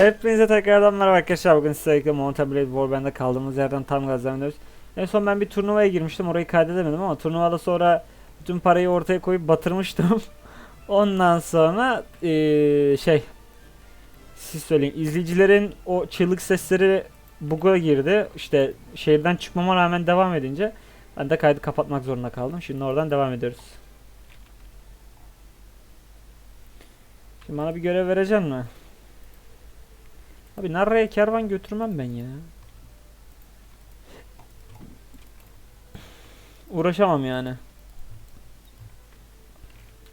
Hepinize tekrardan merhaba arkadaşlar. Bugün sizlerle Mountain Blade Warband'da kaldığımız yerden tam gaz devam. En son ben bir turnuvaya girmiştim. Orayı kaydedemedim ama turnuvada sonra bütün parayı ortaya koyup batırmıştım. Ondan sonra eee, şey siz söyleyin. izleyicilerin o çığlık sesleri bug'a girdi. İşte şehirden çıkmama rağmen devam edince ben de kaydı kapatmak zorunda kaldım. Şimdi oradan devam ediyoruz. Şimdi bana bir görev vereceksin mi? Abi Narra'ya kervan götürmem ben ya. Uğraşamam yani.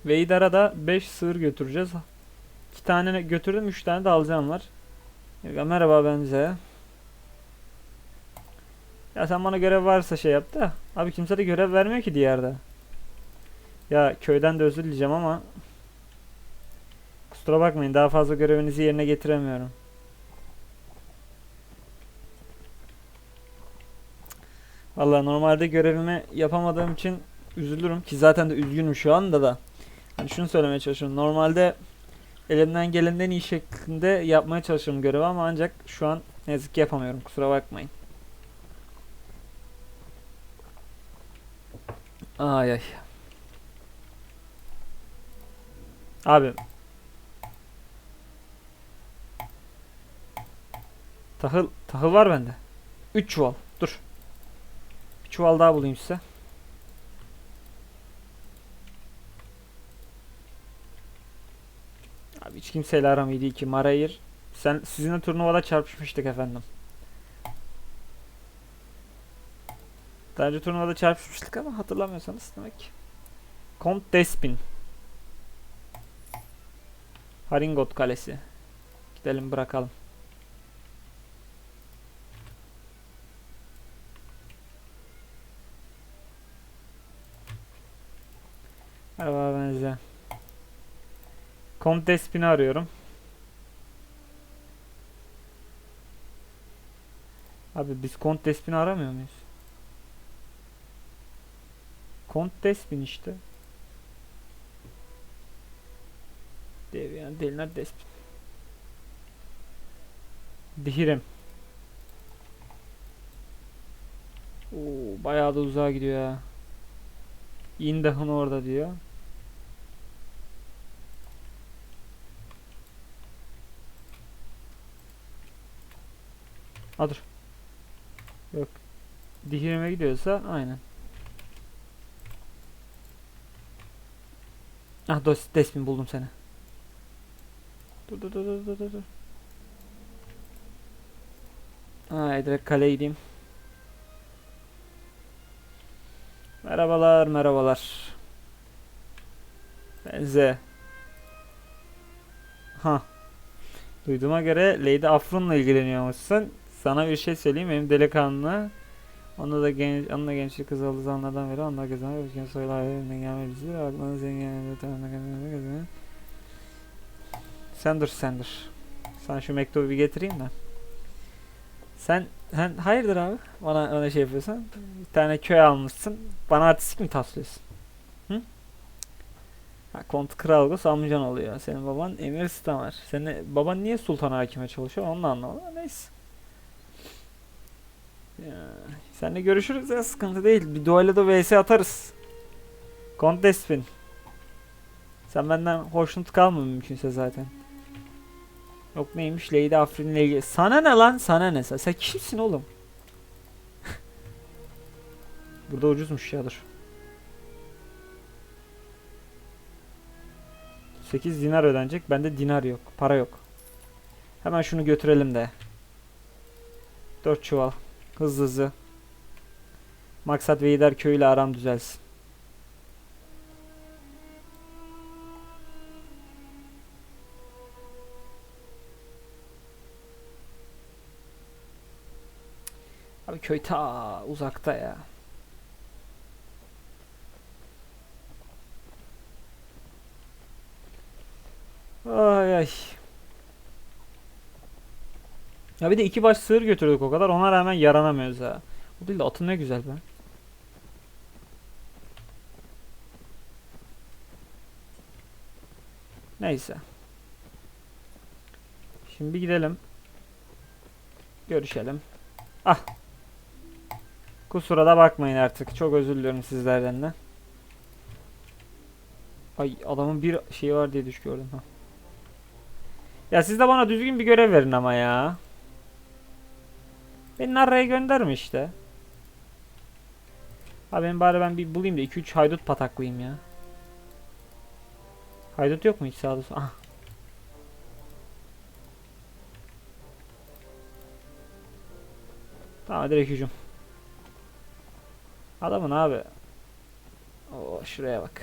Veydar'a da 5 sığır götüreceğiz. 2 tane götürdüm 3 tane de alacağım var. Ya, merhaba benze. Ya sen bana görev varsa şey yap da. Abi kimse de görev vermiyor ki diğerde. Ya köyden de özür dileyeceğim ama Kusura bakmayın daha fazla görevinizi yerine getiremiyorum. Vallahi normalde görevimi yapamadığım için üzülürüm ki zaten de üzgünüm şu anda da. Hani şunu söylemeye çalışıyorum. Normalde elimden gelenin en iyi şeklinde yapmaya çalışıyorum görevi ama ancak şu an ne yazık ki yapamıyorum. Kusura bakmayın. Ay ay. Abi. Tahıl, tahıl var bende. 3 çuval. Dur. Çuval daha bulayım size. Abi hiç kimseyle aram iyi değil ki. Marayır. Sen sizinle turnuvada çarpışmıştık efendim. Daha önce turnuvada çarpışmıştık ama hatırlamıyorsanız demek ki. Kont Despin. Haringot Kalesi. Gidelim bırakalım. Merhaba ben Ziya. Kont Despin'i arıyorum. Abi biz Kont Despin'i aramıyor muyuz? Kont Despin işte. Deviyan Delinar Despin. Dihirim. Oo, bayağı da uzağa gidiyor ya. Indah'ın orada diyor. Ha dur. Yok. Dihirime gidiyorsa aynen. Ah dos Desmin buldum seni. Dur dur dur dur dur. dur. Ay direkt kaleye gideyim. Merhabalar merhabalar. Benze. Ha. Duyduğuma göre Lady Afron'la ilgileniyormuşsun. Sana bir şey söyleyeyim benim delikanlı. Onda da genç, onunla gençlik kız olduğu zamanlardan beri onlar kazanır. Özgen soylu ailelerinden gelme bizi. Aklına zengin kazanır. Sen dur sen dur. Sana şu mektubu bir getireyim de. Sen, sen hayırdır abi? Bana öyle şey yapıyorsun. Bir tane köy almışsın. Bana artistik mi taslıyorsun? Hı? Ha, Kont Kralgos amcan oluyor. Senin baban Emir Stamar. Senin baban niye Sultan Hakim'e çalışıyor? Onu anlamadım. ama Neyse. Ya, seninle görüşürüz ya sıkıntı değil. Bir duayla da vs atarız. Kont Despin. Sen benden hoşnut kalma mümkünse zaten. Yok neymiş Lady Afrin'le ilgili. Sana ne lan? Sana ne? Sen, sen kimsin oğlum? Burada ucuzmuş ya dur. 8 dinar ödenecek. Bende dinar yok. Para yok. Hemen şunu götürelim de. 4 çuval. Hızlı hızlı. Maksat Veydar köyüyle aram düzelsin. Abi köy ta uzakta ya. Ay ay. Ya bir de iki baş sığır götürdük o kadar ona rağmen yaranamıyoruz ha. Bu değil de atın ne güzel be. Neyse. Şimdi bir gidelim. Görüşelim. Ah. Kusura da bakmayın artık. Çok özür diliyorum sizlerden de. Ay adamın bir şeyi var diye düş gördüm ha. Ya siz de bana düzgün bir görev verin ama ya. Beni Narra'ya gönderme işte. Abi ben bari ben bir bulayım da 2-3 haydut pataklayayım ya. Haydut yok mu hiç sağda Ah. Tamam direkt hücum. Adamın abi. Oo şuraya bak.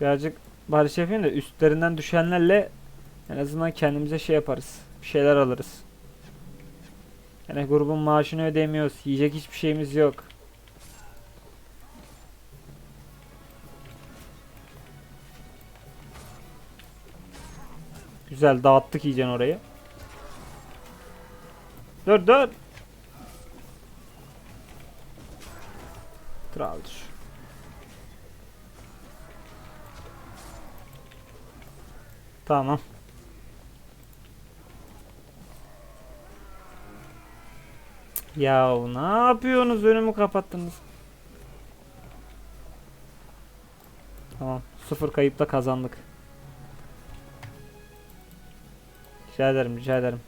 Birazcık barış yapayım da üstlerinden düşenlerle en azından kendimize şey yaparız. Bir şeyler alırız. Yani grubun maaşını ödeyemiyoruz. Yiyecek hiçbir şeyimiz yok. Güzel dağıttık iyice orayı. Dur dur. Traldır. Tamam. Ya ne yapıyorsunuz? Önümü kapattınız. Tamam. Sıfır kayıpla kazandık. Rica ederim, rica ederim.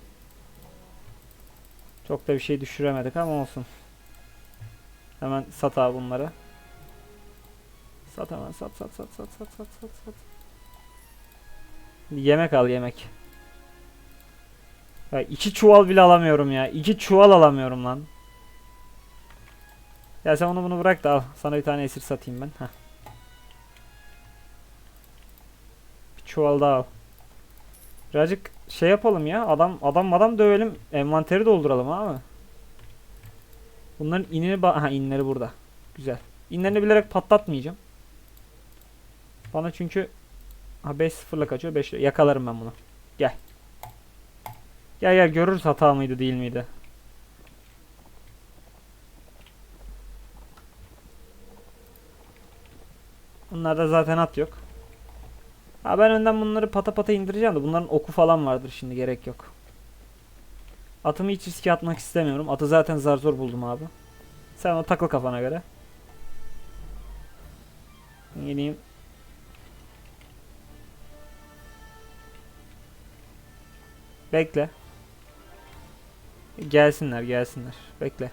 Çok da bir şey düşüremedik ama olsun. Hemen sat abi bunları. Sat hemen sat sat sat sat sat sat sat sat. Yemek al yemek. Ya iki çuval bile alamıyorum ya. İki çuval alamıyorum lan. Ya sen onu bunu bırak da al. Sana bir tane esir satayım ben. Heh. Bir çuval daha al. Birazcık şey yapalım ya. Adam adam adam dövelim. Envanteri dolduralım abi. Bunların inini ha inleri burada. Güzel. İnlerini bilerek patlatmayacağım. Bana çünkü ha 5-0'la kaçıyor. 5 yakalarım ben bunu. Gel. Gel gel görürüz hata mıydı değil miydi. Bunlarda zaten at yok. Ha ben önden bunları pata pata indireceğim de bunların oku falan vardır şimdi gerek yok. Atımı hiç riske atmak istemiyorum. Atı zaten zar zor buldum abi. Sen o takıl kafana göre. Geleyim. Bekle. Gelsinler gelsinler. Bekle.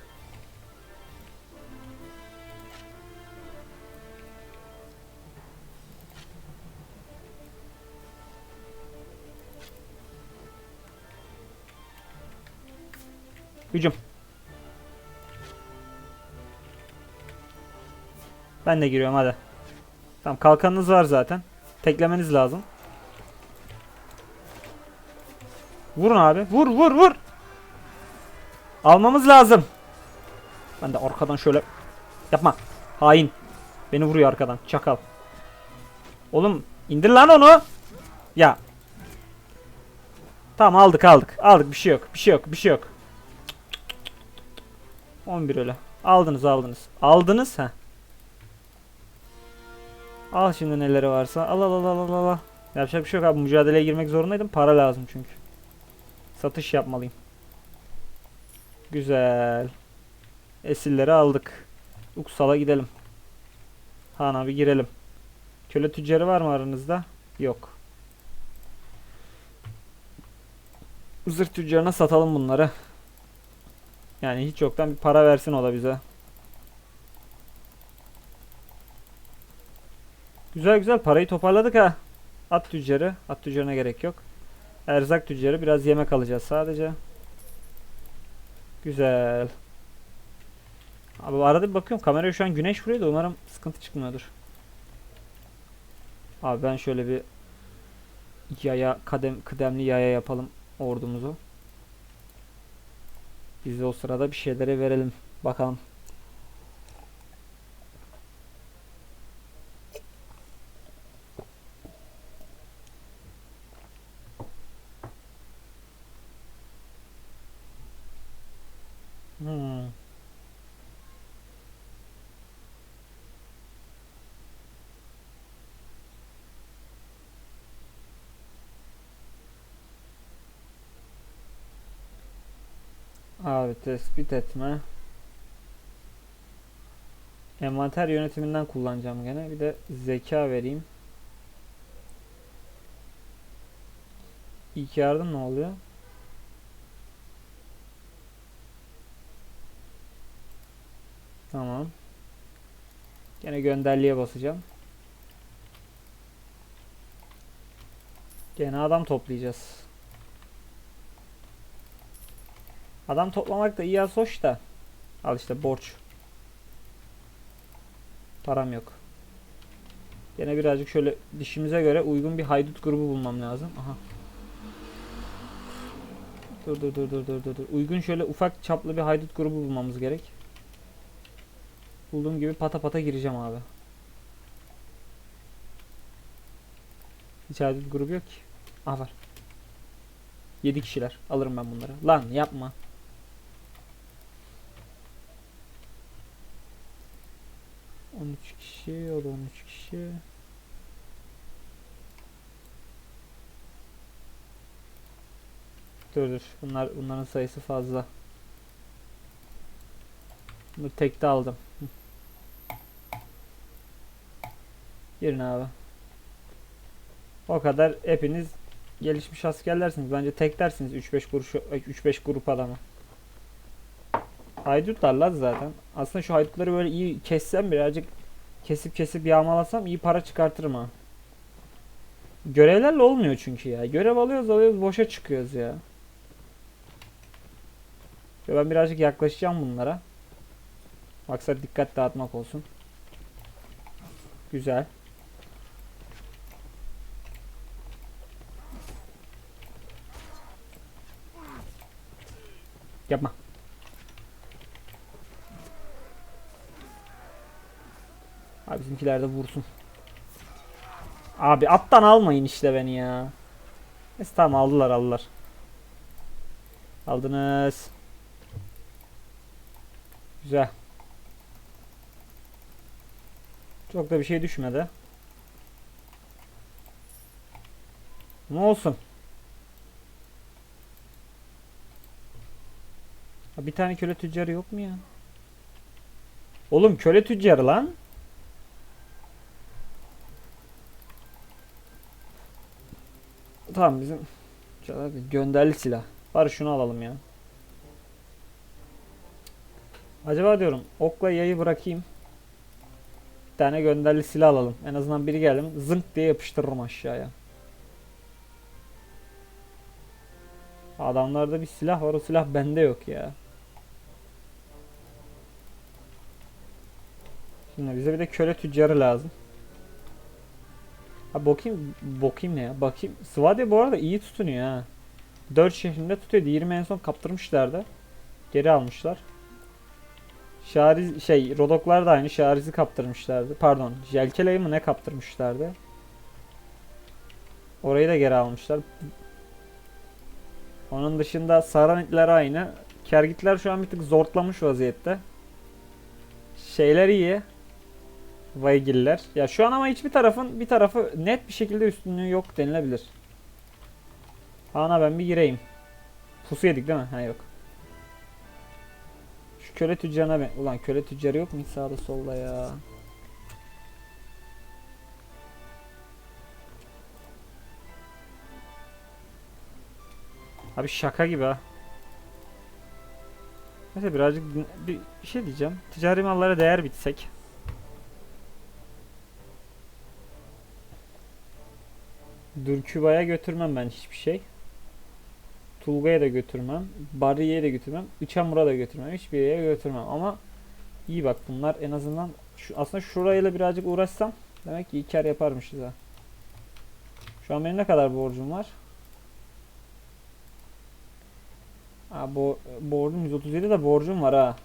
Hücum. Ben de giriyorum hadi. Tamam kalkanınız var zaten. Teklemeniz lazım. Vurun abi. Vur vur vur. Almamız lazım. Ben de arkadan şöyle yapma. Hain. Beni vuruyor arkadan. Çakal. Oğlum indir lan onu. Ya. Tamam aldık aldık. Aldık bir şey yok. Bir şey yok. Bir şey yok. 11 öyle. Aldınız aldınız. Aldınız ha. Al şimdi neleri varsa. Al al al al al. Yapacak bir şey yok abi. Mücadeleye girmek zorundaydım. Para lazım çünkü. Satış yapmalıyım. Güzel. Esirleri aldık. Uksal'a gidelim. Han'a bir girelim. Köle tüccarı var mı aranızda? Yok. Zırh tüccarına satalım bunları. Yani hiç yoktan bir para versin o da bize. Güzel güzel parayı toparladık ha. At tüccarı. At tüccarına gerek yok. Erzak tüccarı. Biraz yemek alacağız sadece. Güzel. Abi arada bir bakıyorum kameraya şu an güneş vuruyor da umarım sıkıntı çıkmıyordur. Abi ben şöyle bir yaya kadem kıdemli yaya yapalım ordumuzu. Biz de o sırada bir şeylere verelim. Bakalım. Abi tespit etme. Envanter yönetiminden kullanacağım gene. Bir de zeka vereyim. İlk yardım ne oluyor? Tamam. Gene gönderliğe basacağım. Gene adam toplayacağız. Adam toplamak da iyi az hoş da. Al işte borç. Param yok. Gene birazcık şöyle dişimize göre uygun bir haydut grubu bulmam lazım. Aha. Dur dur dur dur dur dur. Uygun şöyle ufak çaplı bir haydut grubu bulmamız gerek. Bulduğum gibi pata pata gireceğim abi. Hiç haydut grubu yok ki. Ah var. 7 kişiler. Alırım ben bunları. Lan yapma. On üç kişi, o da on üç kişi. Dur dur. Bunlar bunların sayısı fazla. Bunu tekte aldım. Girin abi. O kadar hepiniz gelişmiş askerlersiniz. Bence tek dersiniz 3-5 kuruş 3-5 grup adamı. Haydutlar lan zaten. Aslında şu haydutları böyle iyi kessem birazcık kesip kesip yağmalasam iyi para çıkartırım ha. Görevlerle olmuyor çünkü ya. Görev alıyoruz alıyoruz boşa çıkıyoruz ya. Şöyle ben birazcık yaklaşacağım bunlara. Maksat dikkat dağıtmak olsun. Güzel. Yapma. Abi bizimkiler de vursun. Abi attan almayın işte beni ya. Neyse tamam aldılar aldılar. Aldınız. Güzel. Çok da bir şey düşmedi. Ne olsun. Bir tane köle tüccarı yok mu ya? Oğlum köle tüccarı lan. Tamam bizim gönderli silah. Bari şunu alalım ya. Acaba diyorum okla yayı bırakayım. Bir tane gönderli silah alalım. En azından biri geldim zınk diye yapıştırırım aşağıya. Adamlarda bir silah var o silah bende yok ya. Şimdi bize bir de köle tüccarı lazım. Ha bakayım bakayım ne ya? Bakayım. Svadia bu arada iyi tutunuyor ha. 4 şehrinde tutuyordu. 20 en son kaptırmışlardı. Geri almışlar. Şariz şey Rodoklar da aynı Şariz'i kaptırmışlardı. Pardon, Jelkele'yi mi ne kaptırmışlardı? Orayı da geri almışlar. Onun dışında Saranitler aynı. Kergitler şu an bir tık zortlamış vaziyette. Şeyler iyi. Vaygiller. Ya şu an ama hiçbir tarafın bir tarafı net bir şekilde üstünlüğü yok denilebilir. Ana ben bir gireyim. Pusu yedik değil mi? Ha yok. Şu köle tüccarına ben... Ulan köle tüccarı yok mu sağda solda ya? Abi şaka gibi ha. Neyse birazcık bir şey diyeceğim. Ticari mallara değer bitsek. Dürküba'ya götürmem ben hiçbir şey. Tulga'ya da götürmem. Barriye'ye de götürmem. Içamur'a da götürmem. Hiçbir yere götürmem. Ama iyi bak bunlar en azından şu, aslında şurayla birazcık uğraşsam demek ki iyi kar yaparmışız ha. Şu an benim ne kadar borcum var? Ha, bo borcum 137 de borcum var ha.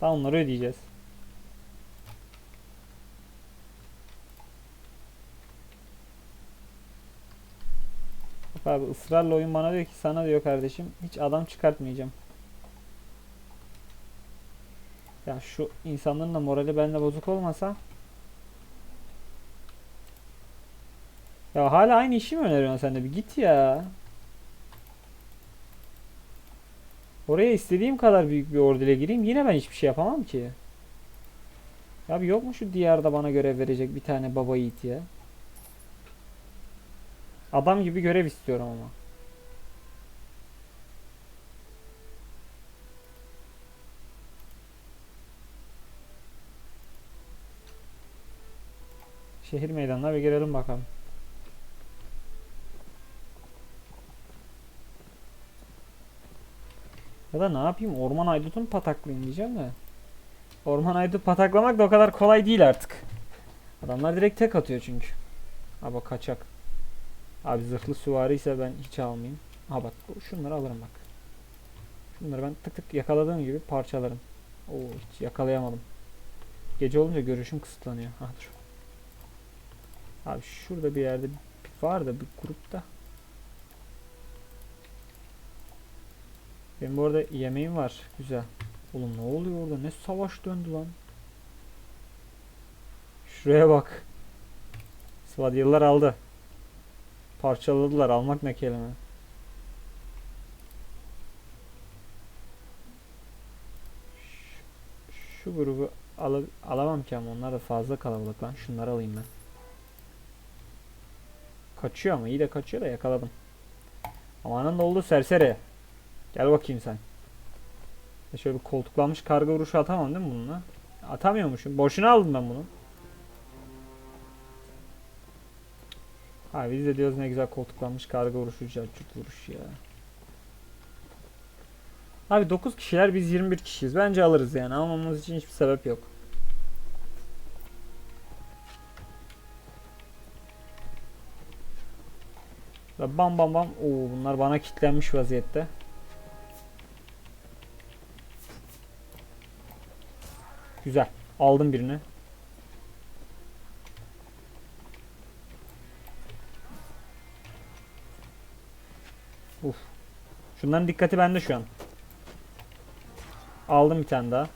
Daha onları ödeyeceğiz. Bak abi ısrarla oyun bana diyor ki sana diyor kardeşim hiç adam çıkartmayacağım. Ya şu insanların da morali bende bozuk olmasa Ya hala aynı işi mi öneriyorsun sen de bir git ya. Oraya istediğim kadar büyük bir orduyla gireyim yine ben hiçbir şey yapamam ki. Ya yok mu şu diyarda bana görev verecek bir tane baba yiğit ya? Adam gibi görev istiyorum ama. Şehir meydanına bir girelim bakalım. Ya da ne yapayım? Orman aydutunu pataklayayım diyeceğim de. Orman aydutu pataklamak da o kadar kolay değil artık. Adamlar direkt tek atıyor çünkü. Ha bak kaçak. Abi zırhlı süvari ise ben hiç almayayım. Ha bak şunları alırım bak. Şunları ben tık tık yakaladığım gibi parçalarım. Oo hiç yakalayamadım. Gece olunca görüşüm kısıtlanıyor. Ha dur. Abi şurada bir yerde var da bir grupta. Benim bu arada yemeğim var. Güzel. Oğlum ne oluyor orada? Ne savaş döndü lan? Şuraya bak. Svadyalılar aldı. Parçaladılar. Almak ne kelime. Şu, grubu al alamam ki ama onlar da fazla kalabalık lan. Şunları alayım ben. Kaçıyor ama iyi de kaçıyor da yakaladım. Amanın da oldu serseri. Gel bakayım sen. Ya Şöyle bir koltuklanmış karga vuruşu atamam değil mi bununla? Atamıyormuşum. Boşuna aldım ben bunu. Abi biz de diyoruz ne güzel koltuklanmış karga vuruşu, cacırt vuruş ya. Abi 9 kişiler biz 21 kişiyiz. Bence alırız yani. Almamız için hiçbir sebep yok. Bam bam bam. Oo bunlar bana kilitlenmiş vaziyette. Güzel. Aldım birini. Şunların dikkati bende şu an. Aldım bir tane daha.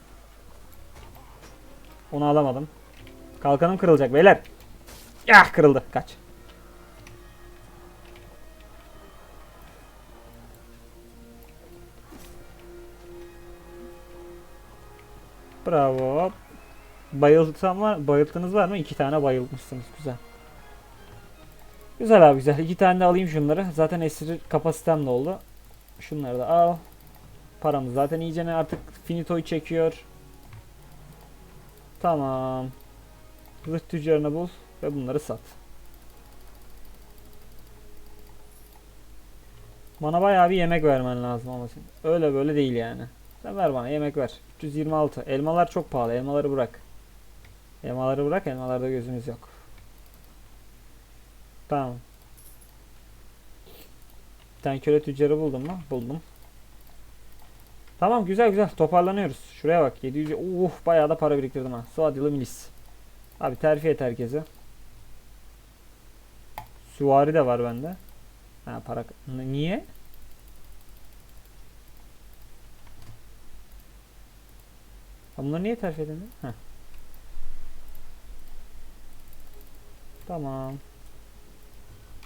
Onu alamadım. Kalkanım kırılacak beyler. Ah kırıldı. Kaç. Bravo. Bayıltsam var, bayılttınız var mı? İki tane bayıltmışsınız. Güzel. Güzel abi güzel. İki tane de alayım şunları. Zaten esir kapasitem de oldu. Şunları da al. Paramız zaten iyice ne artık finitoyu çekiyor. Tamam. Zırh tüccarını bul ve bunları sat. Bana bayağı bir yemek vermen lazım ama sen. Öyle böyle değil yani. Sen ver bana yemek ver. 326. Elmalar çok pahalı. Elmaları bırak. Elmaları bırak. Elmalarda gözümüz yok. Tamam. Tane köle tüccarı buldum mu? Buldum. Tamam güzel güzel toparlanıyoruz. Şuraya bak 700 uh bayağı da para biriktirdim ha. Suadilı milis. Abi terfi et herkese. Süvari de var bende. Ha para niye? Bunları niye terfi edin? Heh. Tamam.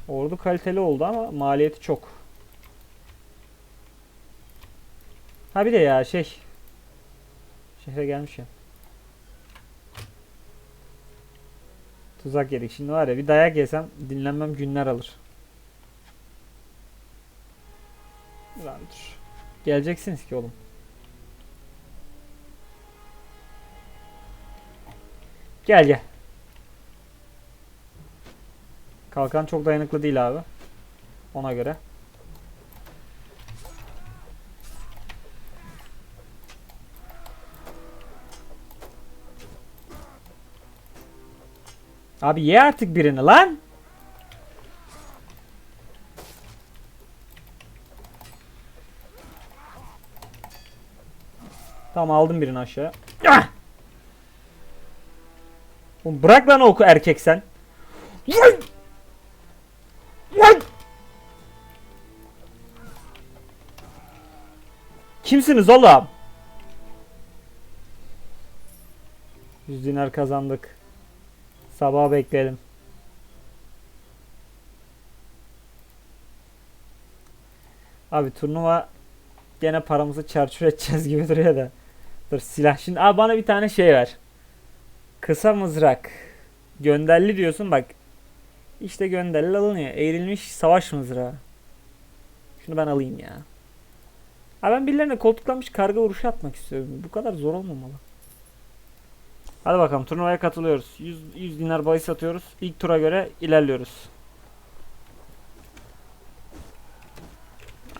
Ordu kaliteli oldu ama maliyeti çok. Ha bir de ya şey. Şehre gelmiş ya. Tuzak yedik. Şimdi var ya bir dayak yesem dinlenmem günler alır. Abi dur. Geleceksiniz ki oğlum. Gel gel. Kalkan çok dayanıklı değil abi. Ona göre. Abi ye artık birini lan. Tamam aldım birini aşağı. Ah! Bırak lan oku erkek sen. Kimsiniz oğlum? 100 dinar kazandık. Sabah bekleyelim. Abi turnuva gene paramızı çarçur edeceğiz gibi duruyor da. Dur silah. Şimdi abi bana bir tane şey ver. Kısa mızrak. Gönderli diyorsun bak. İşte gönderli alınıyor. Eğrilmiş savaş mızrağı. Şunu ben alayım ya. Abi ben birilerine koltuklanmış karga vuruşu atmak istiyorum. Bu kadar zor olmamalı. Hadi bakalım turnuvaya katılıyoruz. 100, 100 dinar bahis atıyoruz. İlk tura göre ilerliyoruz.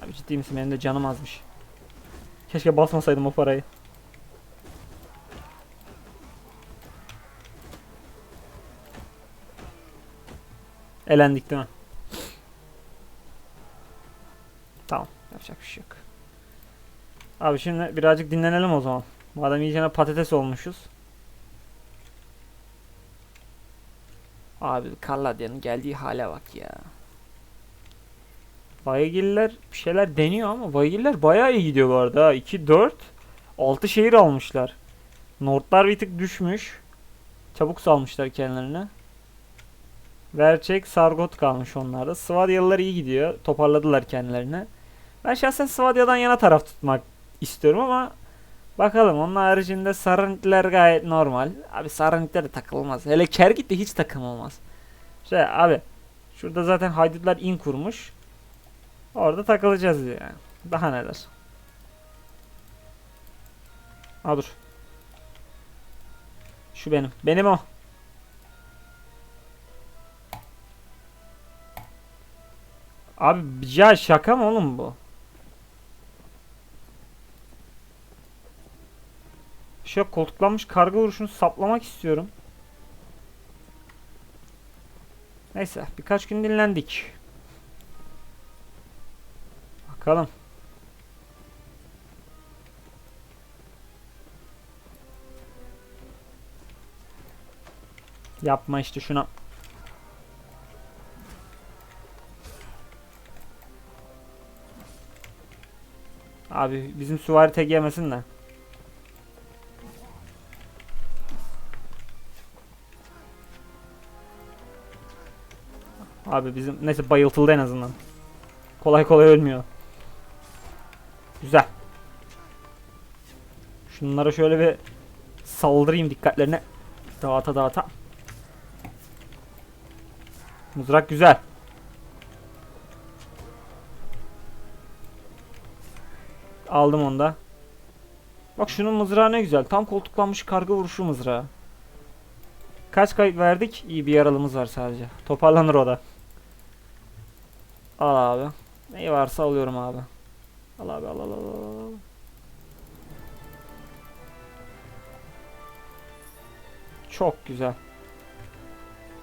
Abi ciddi misin? Benim de canım azmış. Keşke basmasaydım o parayı. Elendik değil mi? Tamam. Yapacak bir şey yok. Abi şimdi birazcık dinlenelim o zaman. Madem iyicene patates olmuşuz. Abi Karladya'nın geldiği hale bak ya. Vaygiller bir şeyler deniyor ama Vaygiller bayağı iyi gidiyor bu arada. ha. 2 4 6 şehir almışlar. Nordlar bir tık düşmüş. Çabuk salmışlar kendilerine. Verçek, Sargot kalmış onlarda. Svadyalılar iyi gidiyor. Toparladılar kendilerini. Ben şahsen Svadya'dan yana taraf tutmak istiyorum ama bakalım. Onun haricinde Saranitler gayet normal. Abi Saranitler de takılmaz. Hele Kergit de hiç takılmaz. Şey abi şurada zaten haydutlar in kurmuş. Orada takılacağız yani. Daha neler. Ha dur. Şu benim. Benim o. Abi ya şaka mı oğlum bu? Şu koltuklanmış karga vuruşunu saplamak istiyorum. Neyse birkaç gün dinlendik. Bakalım. Yapma işte şuna. Abi bizim süvari tek yemesin Abi bizim neyse bayıltıldı en azından. Kolay kolay ölmüyor. Güzel. Şunlara şöyle bir saldırayım dikkatlerine. Dağıta dağıta. Mızrak güzel. Aldım onu da. Bak şunun mızrağı ne güzel. Tam koltuklanmış karga vuruşu mızrağı. Kaç kayıt verdik? İyi bir yaralımız var sadece. Toparlanır o da. Al abi. Neyi varsa alıyorum abi. Al abi al al al al. Çok güzel.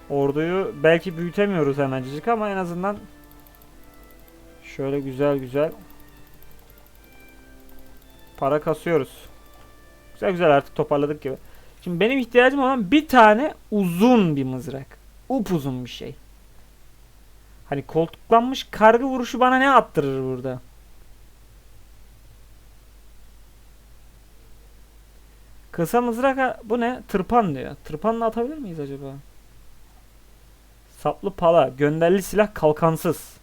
Orduyu belki büyütemiyoruz hemencik ama en azından şöyle güzel güzel para kasıyoruz. Güzel güzel artık toparladık gibi. Şimdi benim ihtiyacım olan bir tane uzun bir mızrak. Upuzun bir şey. Hani koltuklanmış kargı vuruşu bana ne attırır burada? Kısa mızrak bu ne? Tırpan diyor. Tırpanla atabilir miyiz acaba? Saplı pala. Gönderli silah kalkansız.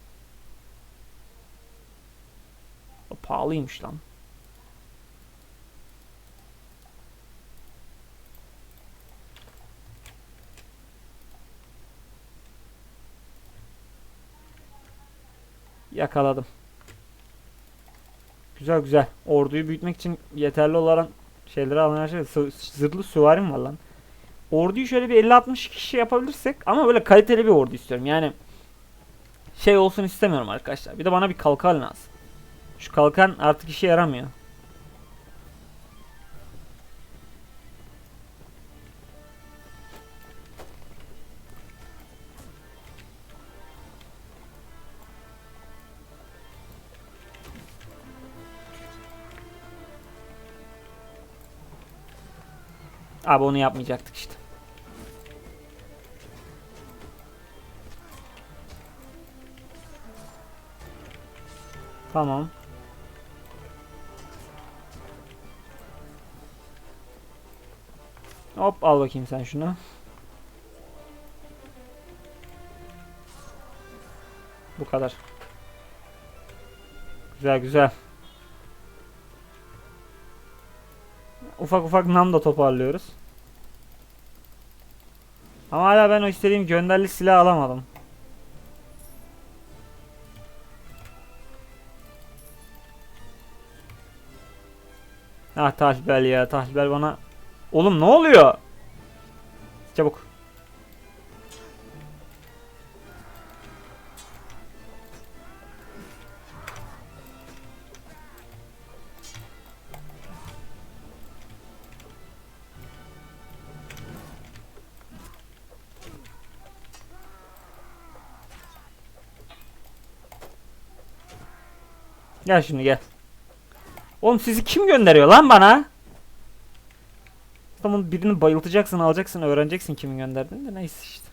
O pahalıymış lan. Yakaladım. Güzel güzel. Orduyu büyütmek için yeterli olan şeyleri alan şey. Zırhlı süvarim var lan. Orduyu şöyle bir 50-60 kişi yapabilirsek ama böyle kaliteli bir ordu istiyorum. Yani şey olsun istemiyorum arkadaşlar. Bir de bana bir kalkan lazım. Şu kalkan artık işe yaramıyor. Abi onu yapmayacaktık işte. Tamam. Hop al bakayım sen şunu. Bu kadar. Güzel güzel. ufak ufak nam da toparlıyoruz. Ama hala ben o istediğim gönderli silah alamadım. Ah Tahlbel ya Tahlbel bana Oğlum ne oluyor? Çabuk. Gel şimdi gel. Oğlum sizi kim gönderiyor lan bana? Tamam birini bayıltacaksın alacaksın öğreneceksin kimin gönderdiğini de neyse işte.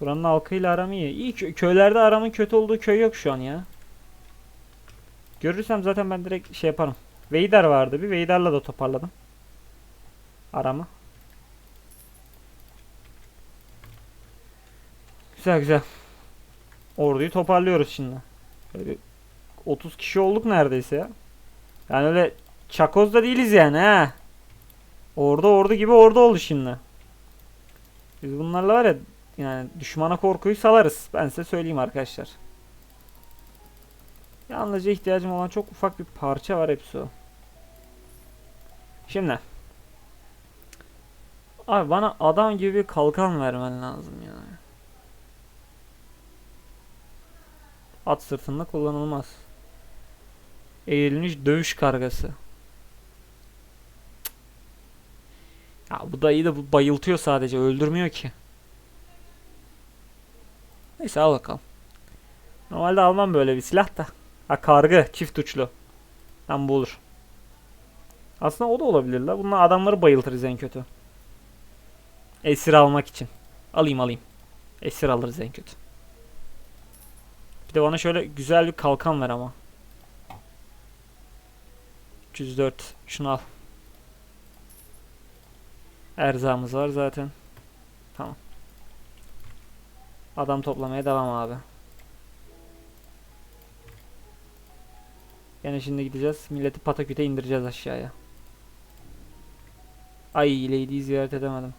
Buranın halkıyla aram iyi. İyi kö- köylerde aramın kötü olduğu köy yok şu an ya. Görürsem zaten ben direkt şey yaparım. Veydar vardı bir Veydar'la da toparladım. Aramı. Güzel güzel. Orduyu toparlıyoruz şimdi. Böyle 30 kişi olduk neredeyse ya. Yani öyle çakoz da değiliz yani ha. Ordu ordu gibi ordu oldu şimdi. Biz bunlarla var ya yani düşmana korkuyu salarız. Ben size söyleyeyim arkadaşlar. Yalnızca ihtiyacım olan çok ufak bir parça var hepsi o. Şimdi. Abi bana adam gibi bir kalkan vermen lazım ya. At sırtında kullanılmaz. Eğrilmiş dövüş kargası. Ya bu da bu bayıltıyor sadece öldürmüyor ki. Neyse al bakalım. Normalde almam böyle bir silah da. Ha kargı çift uçlu. Tam bu olur. Aslında o da olabilir la. Bunlar adamları bayıltırız en kötü. Esir almak için. Alayım alayım. Esir alırız en kötü. Bir de bana şöyle güzel bir kalkan ver ama. 304. Şunu al. Erzağımız var zaten. Tamam. Adam toplamaya devam abi. Yani şimdi gideceğiz. Milleti pataküte indireceğiz aşağıya. Ay Lady'yi ziyaret edemedim.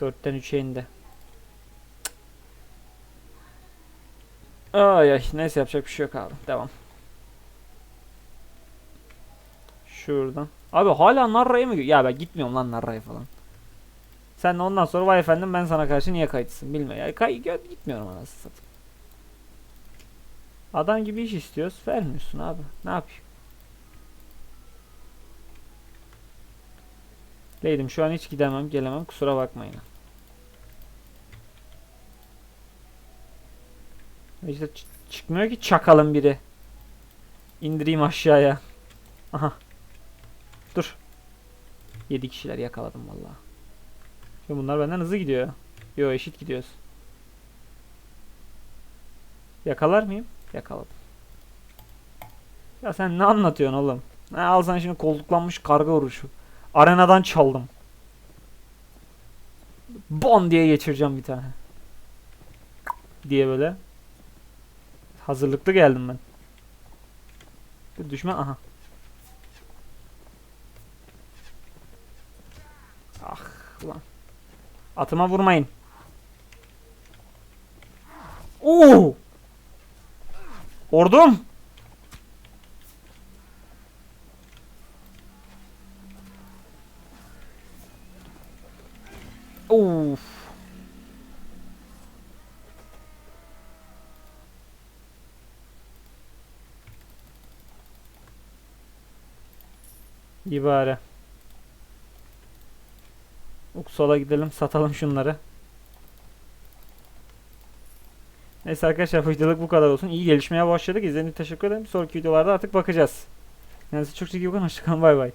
4'ten 3'e indi. Ay ay neyse yapacak bir şey yok abi. Devam. Şuradan. Abi hala Narra'ya mı? Ya ben gitmiyorum lan Narra'ya falan. Sen de ondan sonra vay efendim ben sana karşı niye kayıtsın bilmiyorum. Ya kay gitmiyorum anasını satayım. Adam gibi iş istiyoruz. Vermiyorsun abi. Ne yapayım? Leydim şu an hiç gidemem gelemem kusura bakmayın. İşte çıkmıyor ki çakalın biri. İndireyim aşağıya. Aha. Dur. 7 kişiler yakaladım. Şimdi bunlar benden hızlı gidiyor. Yo eşit gidiyoruz. Yakalar mıyım? Yakaladım. Ya sen ne anlatıyorsun oğlum? Ne al sen şimdi koltuklanmış karga vuruşu. Arenadan çaldım. Bon diye geçireceğim bir tane. Diye böyle. Hazırlıklı geldim ben. Bir düşman aha. Ah ulan. Atıma vurmayın. Oo! Ordum. Of. İyi bari. Uksal'a gidelim satalım şunları. Neyse arkadaşlar videoluk bu kadar olsun. İyi gelişmeye başladık. İzlediğiniz teşekkür ederim. Sonraki videolarda artık bakacağız. Yani çok çok iyi bakın. Hoşçakalın. Bay bay.